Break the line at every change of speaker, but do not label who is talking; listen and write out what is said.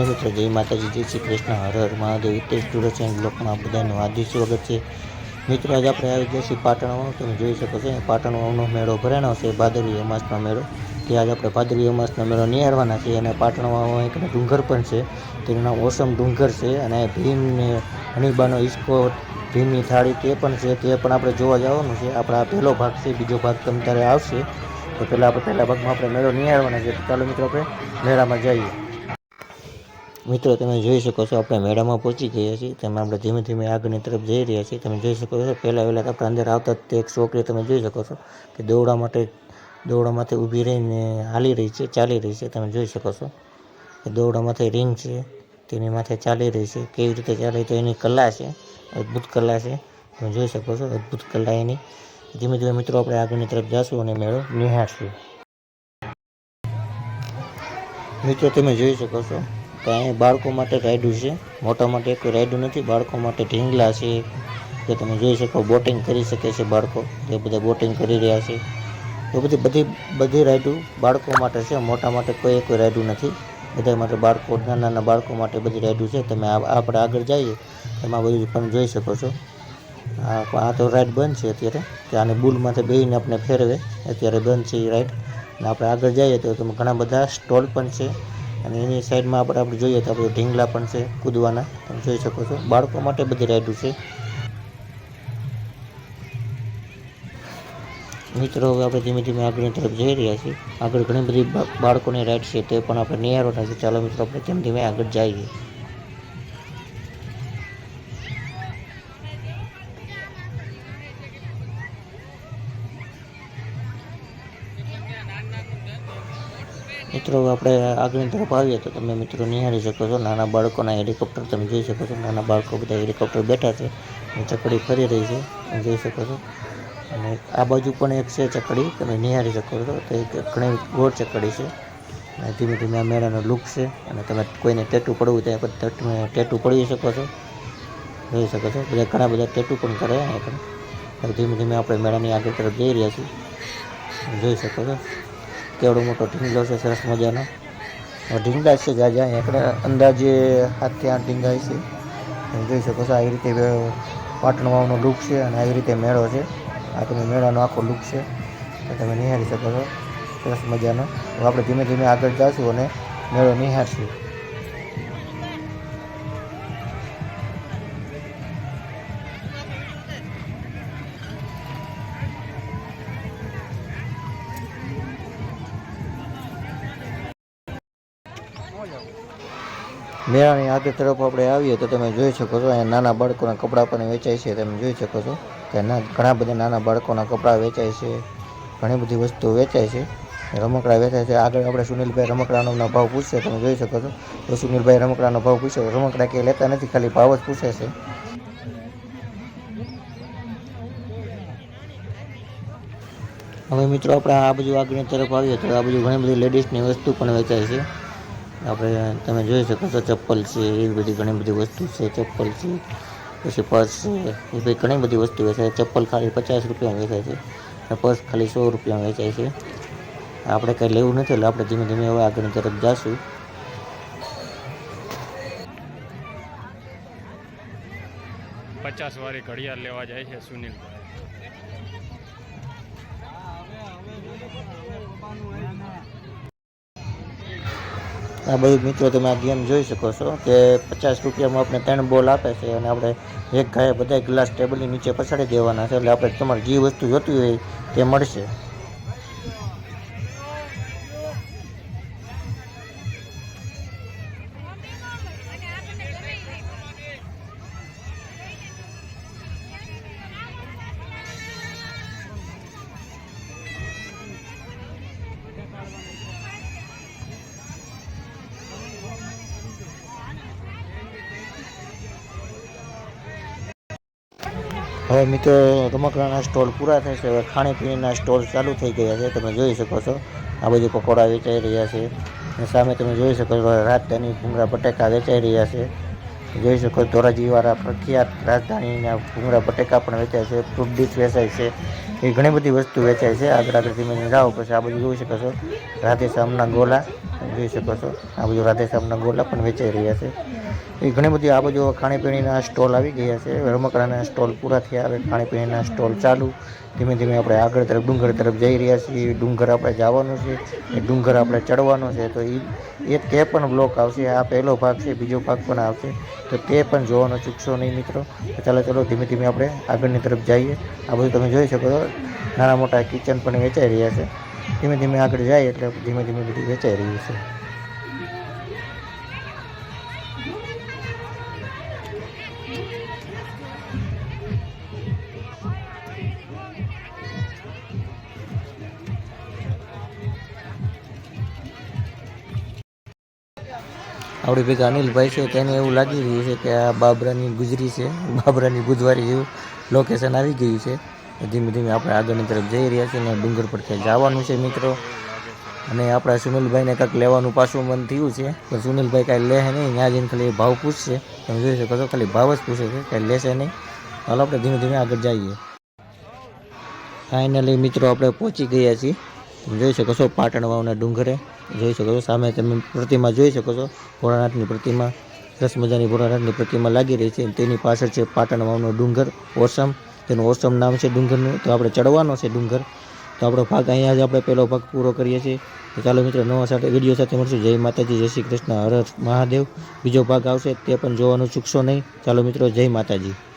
હાલો મિત્રો, જય માતાજી, જય શ્રી કૃષ્ણ. હર હર મહાદેવ. સ્ટુડન્ટ્સ એન્ડ બ્લોકમાં બધાનું હાર્દિક સ્વાગત છે. મિત્રો, આજે આપણે આવી ગયા છીએ પાટણ વાવ તમે જોઈ શકો છો અહીં પાટણ વાવનો મેળો ભરાણો છે, ભાદરવી અમાસનો મેળો. તે આજે આપણે ભાદરવી અમાસનો મેળો નિહાળવાના છે અને પાટણ વાવ એક ડુંગર પણ છે. તેનું નામ ઓસમ ડુંગર છે અને ભીમ હનીબાનો ઇસ્કો ભીમની થાળી તે પણ છે. તે પણ આપણે જોવા જવાનું છે. આપણા પહેલો ભાગ છે, બીજો ભાગ તમ ત્યારે આવશે. તો પહેલાં આપણે પહેલા ભાગમાં આપણે મેળો નિહાળવાના છે. તો ચાલો મિત્રો, આપણે મેળામાં જઈએ. મિત્રો, તમે જોઈ શકો છો આપણે મેળામાં પહોંચી ગયા છીએ. તમે આપણે ધીમે ધીમે આગળની તરફ જઈ રહ્યા છીએ. તમે જોઈ શકો છો, પહેલાં પહેલાં આપણે અંદર આવતા જ એક છોકરી તમે જોઈ શકો છો કે દોડવા માટે દોરડા માટે ઊભી રહીને હાલી રહી છે, ચાલી રહી છે. તમે જોઈ શકો છો કે દોડવા માથે રિંગ છે, તેની માથે ચાલી રહી છે. કેવી રીતે ચાલે તો એની કલા છે, અદ્ભુત કલા છે. તમે જોઈ શકો છો અદ્ભુત કલા એની. ધીમે ધીમે મિત્રો, આપણે આગળની તરફ જશું અને મેળો નિહાળશું. મિત્રો, તમે જોઈ શકો છો કે અહીંયા બાળકો માટે રાઈડું છે. મોટા માટે કોઈ રાઈડું નથી. બાળકો માટે ઢીંગલા છે. કે તમે જોઈ શકો, બોટિંગ કરી શકે છે બાળકો. જે બધા બોટિંગ કરી રહ્યા છે. એ બધી બધી બધી રાઈડું બાળકો માટે છે. મોટા માટે કોઈ કોઈ રાઈડું નથી. બધા માટે બાળકો, નાના નાના બાળકો માટે બધી રાઈડું છે. તમે આપણે આગળ જઈએ એમાં બધું પણ જોઈ શકો છો. આ તો રાઇડ બંધ છે અત્યારે. કે આને બુલમાંથી બેહીને આપણે ફેરવે. અત્યારે બંધ છે એ રાઈડ. અને આપણે આગળ જઈએ તો તમે ઘણા બધા સ્ટોલ પણ છે. અને એની સાઈડમાં આપણે આપણે જોઈએ તો આપણે ઢીંગલા પણ છે, કૂદવાના. તમે જોઈ શકો છો. બાળકો માટે બધી રાઈડો છે. મિત્રો, હવે આપણે ધીમે ધીમે આગળની તરફ જઈ રહ્યા છીએ. આગળ ઘણી બધી બાળકોની રાઈડ છે, તે પણ આપણે નિહાળવાના છે. ચાલો મિત્રો, આપણે ધીમે ધીમે આગળ જઈએ. મિત્રો આપણે આગળની તરફ આવીએ તો તમે મિત્રો નિહાળી શકો છો. નાના બાળકોના હેલિકોપ્ટર તમે જોઈ શકો છો. નાના બાળકો બધા હેલિકોપ્ટર બેઠા છે. અને ચકડી ફરી રહી છે. જોઈ શકો છો. અને આ બાજુ પણ એક છે ચકડી. તમે નિહાળી શકો છો. તો એક ઘણી ગોળ ચકડી છે. અને ધીમે ધીમે આ મેળાનો લુક છે. અને તમે કોઈને ટેટું પડવું ત્યાં પણ તમે ટેટું પડી શકો છો. જોઈ શકો છો. બધા ઘણા બધા ટેટુ પણ કરે અહીંયા પણ ધીમે ધીમે આપણે મેળાની આગળ તરફ જઈ રહ્યા છીએ. જોઈ શકો છો. કેવડો મોટો ઢીંગલો છે, સરસ મજાનો. ઢીંગલા છે જાજા આગળ અંદાજે હાથથી આઠ ઢીંગા છે તમે જોઈ શકો છો, આવી રીતે પાટણવાનો લુક છે અને આવી રીતે મેળો છે. આ તમે મેળાનો આખો લુક છે. તો તમે નિહાળી શકો છો. સરસ મજાનો. હવે આપણે ધીમે ધીમે આગળ જઈશું અને મેળો નિહાળશું. મેળાની આગળ તરફ આપણે આવીએ તો તમે જોઈ શકો છો, અહીંયા નાના બાળકોના કપડાં પણ વેચાય છે, તમે જોઈ શકો છો કે ઘણા બધા નાના બાળકોના કપડાં વેચાય છે, ઘણી બધી વસ્તુઓ વેચાય છે. રમકડા વેચાય છે. આગળ આપણે સુનિલભાઈ રમકડાનો ભાવ પૂછશે, તમે જોઈ શકો છો. તો સુનિલભાઈ રમકડાનો ભાવ પૂછે રમકડા કે લેતા નથી, ખાલી ભાવ જ પૂછે છે. હવે મિત્રો, આપણે આ બાજુ આગળની તરફ આવીએ તો આ બાજુ ઘણી બધી લેડીઝની વસ્તુ પણ વેચાય છે. આપણે તમે જોઈ શકો છો ચપ્પલ છે એવી બધી ઘણી બધી વસ્તુ છે ચપ્પલ છે. પછી પર્સ છે એ બધી ઘણી બધી વસ્તુ વેચાય છે. ચપ્પલ ખાલી પચાસ રૂપિયામાં વેચાય છે અને પર્સ ખાલી સો રૂપિયામાં વેચાય છે. આપણે કંઈ લેવું નથી એટલે આપણે ધીમે ધીમે હવે આગળની તરફ જઈશું
પચાસ વાળી ઘડિયાળ લેવા જાય છે સુનિલભાઈ.
આ બધું મિત્રો તમે આ ગેમ જોઈ શકો છો કે પચાસ રૂપિયામાં આપણે ત્રણ બોલ આપે છે અને આપણે એક ગાય બધા ગ્લાસ ટેબલની નીચે પછાડી દેવાના છે એટલે આપણે તમારે જે વસ્તુ જોતી હોય તે મળશે. હવે મિત્રો, રમકડાના સ્ટોલ પૂરા થશે હવે ખાણીપીણીના સ્ટોલ ચાલુ થઈ ગયા છે. તમે જોઈ શકો છો. આ બધું પકોડા વેચાઈ રહ્યા છે. અને સામે તમે જોઈ શકો છો, રાજધાની ભૂંગળા બટેકા વેચાઈ રહ્યા છે. જોઈ શકો ધોરાજીવાળા પ્રખ્યાત રાજધાનીના ભૂંગળા બટેકા પણ વેચાય છે. ફ્રૂટ ડીશ વેચાય છે. એ ઘણી બધી વસ્તુ વેચાય છે. આગળ આગળ ધીમે ધીમે જાઓ પછી આ બધું જોઈ શકો છો. રાધે શ્યામના ગોલા જોઈ શકો છો. આ બાજુ રાધેશ્યામના ગોલા પણ વેચાઈ રહ્યા છે. એ ઘણી બધી આ બાજુ ખાણીપીણીના સ્ટોલ આવી ગયા છે. રમકડાના સ્ટોલ પૂરા થયા. હવે ખાણીપીણીના સ્ટોલ ચાલુ. ધીમે ધીમે આપણે આગળ તરફ, ડુંગર તરફ જઈ રહ્યા છીએ. ડુંગર આપણે જવાનું છે. એ ડુંગર આપણે ચડવાનો છે. તો એ એ તે પણ બ્લોક આવશે. આ પહેલો ભાગ છે. બીજો ભાગ પણ આવશે. તો તે પણ જોવાનો ચૂકશો નહીં મિત્રો. તો ચાલો ચાલો, ધીમે ધીમે આપણે આગળની તરફ જઈએ. આ બધું તમે જોઈ શકો છો. નાના મોટા કિચન પણ વેચાઈ રહ્યા છે. ધીમે ધીમે આગળ જાય એટલે ધીમે ધીમે બધું વેચાઈ રહ્યું છે. આપણી ભેગા અનિલભાઈ છે, તેને એવું લાગી રહ્યું છે કે આ બાબરાની ગુજરી છે, બાબરાની બુધવારી જેવું લોકેશન આવી ગયું છે. ધીમે ધીમે આપણે આગળની તરફ જઈ રહ્યા છીએ અને ડુંગર પર ક્યાંય જવાનું છે મિત્રો. અને આપણા સુનિલભાઈને કાંઈક લેવાનું પાછું મન થયું છે. પણ સુનિલભાઈ કાંઈ લે નહીં, ત્યાં જઈને ખાલી ભાવ પૂછશે. તમે જોઈ શકો છો, ખાલી ભાવ જ પૂછે છે કાંઈ લેશે નહીં. હાલો આપણે ધીમે ધીમે આગળ જઈએ. ફાઇનલી મિત્રો, આપણે પહોંચી ગયા છીએ. જોઈ શકો છો પાટણ વાવના ડુંગરે. જોઈ શકો છો સામે તમે પ્રતિમા જોઈ શકો છો. ભોળાનાથની પ્રતિમા સરસ મજાની ભોળાનાથની પ્રતિમા લાગી રહી છે. તેની પાછળ છે પાટણ વાવનો ડુંગર, ઓસમ. તેનું ઓસમ નામ છે ડુંગરનું. તો આપણે ચડવાનો છે ડુંગર. તો આપણો ભાગ અહીંયા જ આપણે પહેલો ભાગ પૂરો કરીએ છીએ. તો ચાલો મિત્રો, નવા સાથે વીડિયો સાથે મળશું. જય માતાજી, જય શ્રી કૃષ્ણ. હર મહાદેવ. બીજો ભાગ આવશે તે પણ જોવાનું ચૂકશો નહીં. ચાલો મિત્રો, જય માતાજી.